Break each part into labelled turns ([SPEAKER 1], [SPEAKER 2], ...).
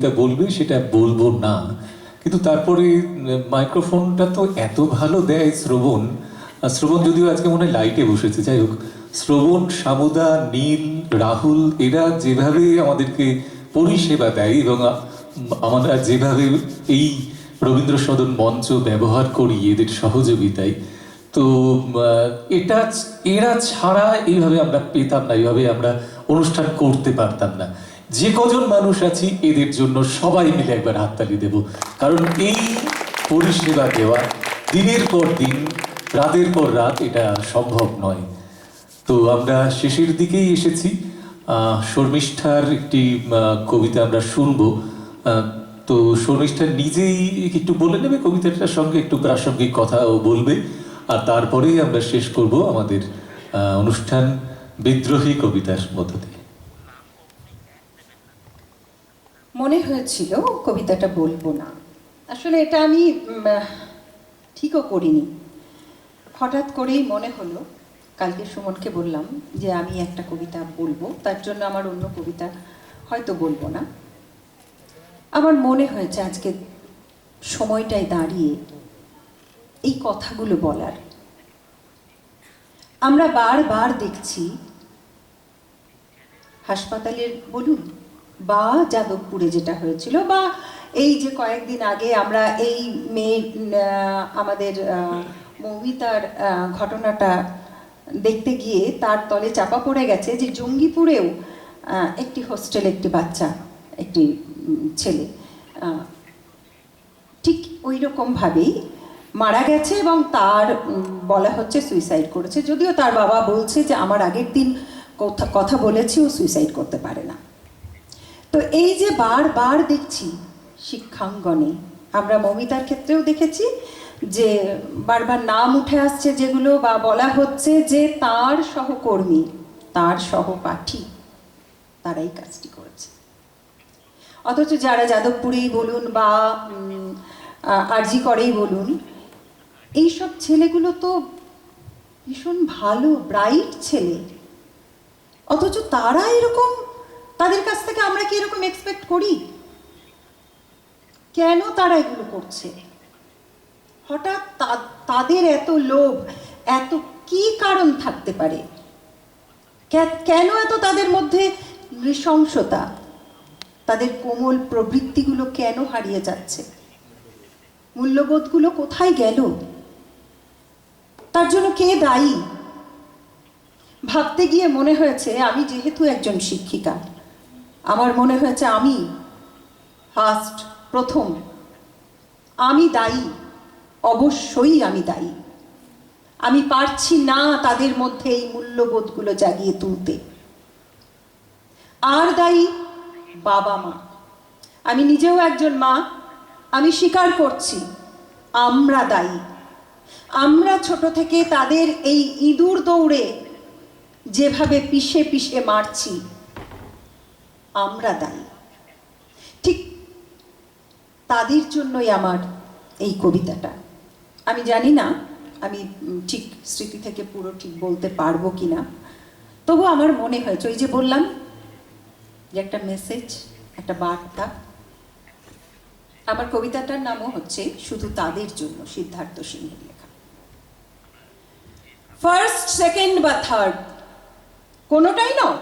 [SPEAKER 1] যেটা বলবে সেটা বলব না। কিন্তু তারপরে মাইক্রোফোনটা তো এত ভালো দেয় শ্রবণ। শ্রবণ যদিও আজকে মনে হয় লাইটে বসেছে। যাই হোক, শ্রবণ, সামুদা, নীল, রাহুল, এরা যেভাবে আমাদেরকে পরিষেবা দেয় এবং আমরা যেভাবে এই রবীন্দ্র সদন মঞ্চ ব্যবহার করি এদের সহযোগিতায়। তো এটা এরা ছাড়া এইভাবে আমরা পেতাম না, এইভাবে আমরা অনুষ্ঠান করতে পারতাম না। যে কজন মানুষ আছি, এদের জন্য সবাই মিলে একবার হাততালি দেব। কারণ এই পরিষেবা দেওয়া দিনের পর দিন, রাতের পর রাত এটা সম্ভব নয়। তো আমরা শেষের দিকেই এসেছি। শর্মিষ্ঠার একটি কবিতা আমরা শুনব। তো শর্মিষ্ঠা নিজেই একটু বলে নেবে কবিতাটার সঙ্গে, একটু প্রাসঙ্গিক কথাও বলবে। আর তারপরেই আমরা শেষ করব আমাদের অনুষ্ঠান বিদ্রোহী কবিতার মধ্য দিয়ে।
[SPEAKER 2] মনে হয়েছিল কবিতাটা বলব না। আসলে এটা আমি ঠিকও করিনি। হঠাৎ করেই মনে হলো, কালকে সুমনকে বললাম যে আমি একটা কবিতা বলব, তার জন্য আমার অন্য কবিতা হয়তো বলব না। আমার মনে হয়েছে আজকে সময়টায় দাঁড়িয়ে এই কথাগুলো বলার। আমরা বারবার দেখছি, হাসপাতালের বলুন বা যাদবপুরে যেটা হয়েছিল বা এই যে কয়েকদিন আগে আমরা এই মেয়ে আমাদের মৌমিতার ঘটনাটা দেখতে গিয়ে তার তলে চাপা পড়ে গেছে যে জঙ্গিপুরেও একটি হোস্টেল একটি বাচ্চা, একটি ছেলে ঠিক ওই রকমভাবেই মারা গেছে এবং তার বলা হচ্ছে সুইসাইড করেছে। যদিও তার বাবা বলছে যে আমার আগের দিন কথা বলেছি ও সুইসাইড করতে পারে না। তো এই যে বারবার দেখছি শিক্ষাঙ্গনে, আমরা মমিতার ক্ষেত্রেও দেখেছি যে বারবার নাম উঠে আসছে যেগুলো বা বলা হচ্ছে যে তার সহকর্মী, তার সহপাঠী, তারাই কাজটি করেছে। অথচ যারা যাদবপুরেই বলুন বা আরজি করেই বলুন, এইসব ছেলেগুলো তো ভীষণ ভালো ব্রাইট ছেলে। অথচ তারা এরকম তাদের কাছ থেকে আমরা কি এরকম এক্সপেক্ট করি? কেন তারা এগুলো করছে? হঠাৎ তাদের এত লোভ, এত কি কারণ থাকতে পারে? কেন এত তাদের মধ্যে নৃশংসতা? তাদের কোমল প্রবৃত্তিগুলো কেন হারিয়ে যাচ্ছে? মূল্যবোধগুলো কোথায় গেল? তার জন্য কে দায়ী? ভাবতে গিয়ে মনে হয়েছে, আমি যেহেতু একজন শিক্ষিকা আমার মনে হয়েছে আমি ফার্স্ট প্রথম। আমি দায়ী, অবশ্যই আমি দায়ী। আমি পারছি না তাদের মধ্যে এই মূল্যবোধগুলো জাগিয়ে তুলতে। আর দায়ী বাবা মা। আমি নিজেও একজন মা, আমি স্বীকার করছি, আমরা দায়ী। আমরা ছোট থেকে তাদের এই ইঁদুর দৌড়ে যেভাবে পিষে পিষে মারছি আমরা দায়ী। ঠিক তাদের জন্যই আমার এই কবিতাটা। আমি জানি না, আমি ঠিক স্মৃতি থেকে পুরো ঠিক বলতে পারব কি না তবু আমার মনে হয়েছে ওই যে বললাম যে একটা মেসেজ একটা বার্তা, আমার কবিতাটার নামও হচ্ছে শুধু তাদের জন্য সিদ্ধার্থ সিংহের লেখা। ফার্স্ট সেকেন্ড বা থার্ড কোনোটাই নাও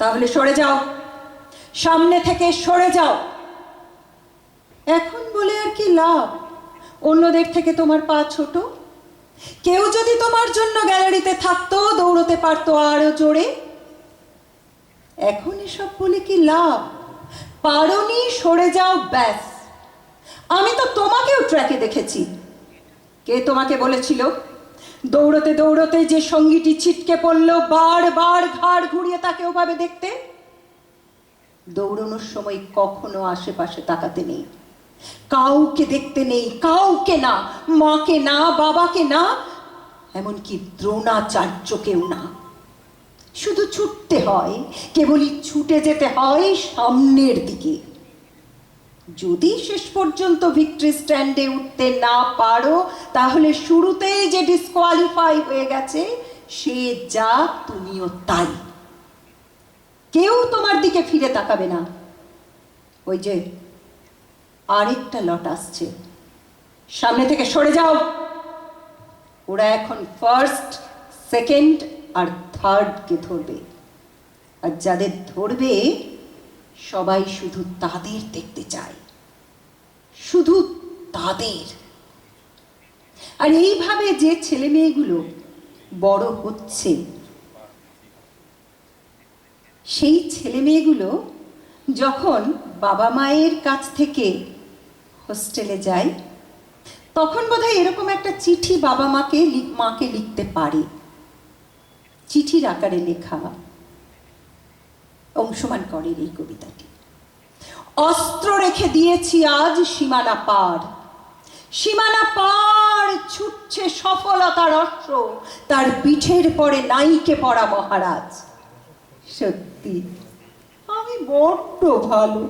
[SPEAKER 2] তাহলে সরে যাও। সামনে থেকে সরে যাও। এখন বলে আর কি লাভ? অন্যদের থেকে তোমার পা ছোট? কেউ যদি তোমার জন্য গ্যালারিতে থাকতো, দৌড়তে পারতো আরও জোরে? এখন এসব বলে কি লাভ? পারনি, সরে যাও, ব্যাস। আমি তো তোমাকেও ট্র্যাকে দেখেছি। কে তোমাকে বলেছিল? দৌড়তে দৌড়তে যে সঙ্গীটি ছিটকে পড়ল, বারবার ঘাড় ঘুরিয়ে তাকে ওভাবে দেখতে। দৌড়ানোর সময় কখনো আশেপাশে তাকাতে নেই। কাউকে দেখতে নেই, কাউকে না, মাকে না, বাবাকে না, এমনকি দ্রোণাচার্যকেও না। শুধু ছুটতে হয়, কেবলই ছুটে যেতে হয় সামনের দিকে। যদি শেষ পর্যন্ত ভিক্টরি স্ট্যান্ডে উঠতে না পারো, তাহলে শুরুতেই যে ডিসকোয়ালিফাই হয়ে গেছে, সে যা তুমিও তাই। কেউ তোমার দিকে ফিরে তাকাবে না। ওই যে আরেকটা লট আসছে। সামনে থেকে সরে যাও। ওরা এখন ফার্স্ট সেকেন্ড আর থার্ডকে ধরবে। আর যাদের ধরবে সবাই শুধু তাদের দেখতে চায়। শুধু তাদের। আর এইভাবে যে ছেলে মেয়েগুলো বড় হচ্ছে, সেই ছেলে মেয়েগুলো যখন বাবা মায়ের কাছ থেকে হোস্টেলে যায়, তখন বোধহয় এরকম একটা চিঠি বাবা মাকে মাকে লিখতে পারে। চিঠির আকারে লেখা। অংশমান করেন এই কবিতাটি। অস্ত্র রেখে দিয়েছি আজ সীমানা পার। সীমানা পার ছুটছে সফলতার অস্ত্র, তার পিঠের পরে নাইকে পড়া মহারাজ। সত্যি, আমি বড্ড ভালো।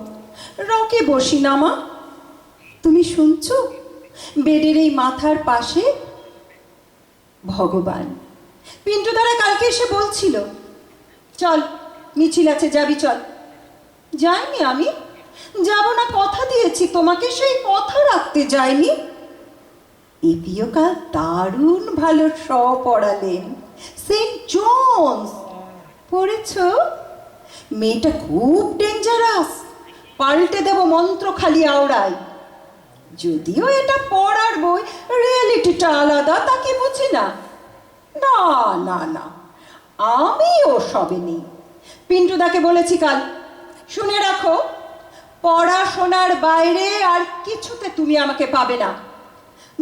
[SPEAKER 2] রকে বসি না মা। তুমি শুনছো? বেডের এই মাথার পাশে ভগবান। পিন্টু দ্বারা কালকে এসে বলছিল, চল মিছিল আছে, যাবি, চল। যাইনি আমি। যাব না, কথা দিয়েছি তোমাকে, সেই কথা রাখতে যাইনি। কাল দারুণ ভালো স পড়ালেন। সেন্ট জোন্স, পড়েছ? মেয়েটা খুব ডেঞ্জারাস পাল্টে দেব মন্ত্র খালি আওড়ায়। যদিও এটা পড়ার বই রিয়েলিটিটা আলাদা, তাকে বুঝি না। না না না, আমি ও সবে নেই। পিন্টুদাকে বলেছি কাল। শুনে রাখো, পড়াশোনার বাইরে আর কিছুতে তুমি আমাকে পাবে না।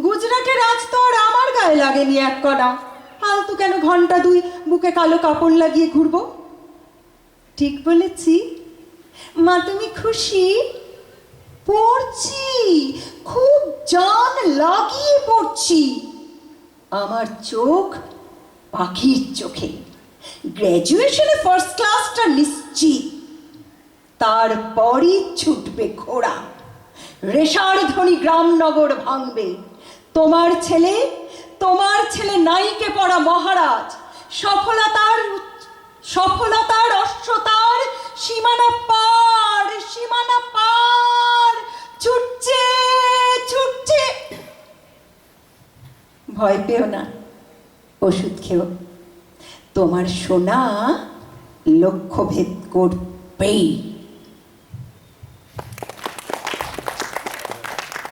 [SPEAKER 2] গুজরাটের রাজ তো আর আমার গায়ে লাগেনি এক কণা। ফালতু কেন ঘণ্টা দুই বুকে কালো কাপড় লাগিয়ে ঘুরবো? ঠিক বলেছি। মা, তুমি খুশি? পড়ছি। খুব জান লাগিয়ে পড়ছি। আমার চোখ পাখির চোখে। গ্র্যাজুয়েশনে ফার্স্ট ক্লাসটা নিশ্চিত। তারপরই ছুটবে ঘোড়া। রেশার ধ্বনি গ্রামনগর ভাঙবে। তোমার ছেলে তোমার ছেলে নাইকে পড়া মহারাজ। সফলতার সফলতার অশ্বতার সীমানা পার সীমানা পার। ছুটছে ছুটছে। ভয় পেও না, ওষুধ খেও। তোমার সোনা লক্ষ্যভেদ করবেই।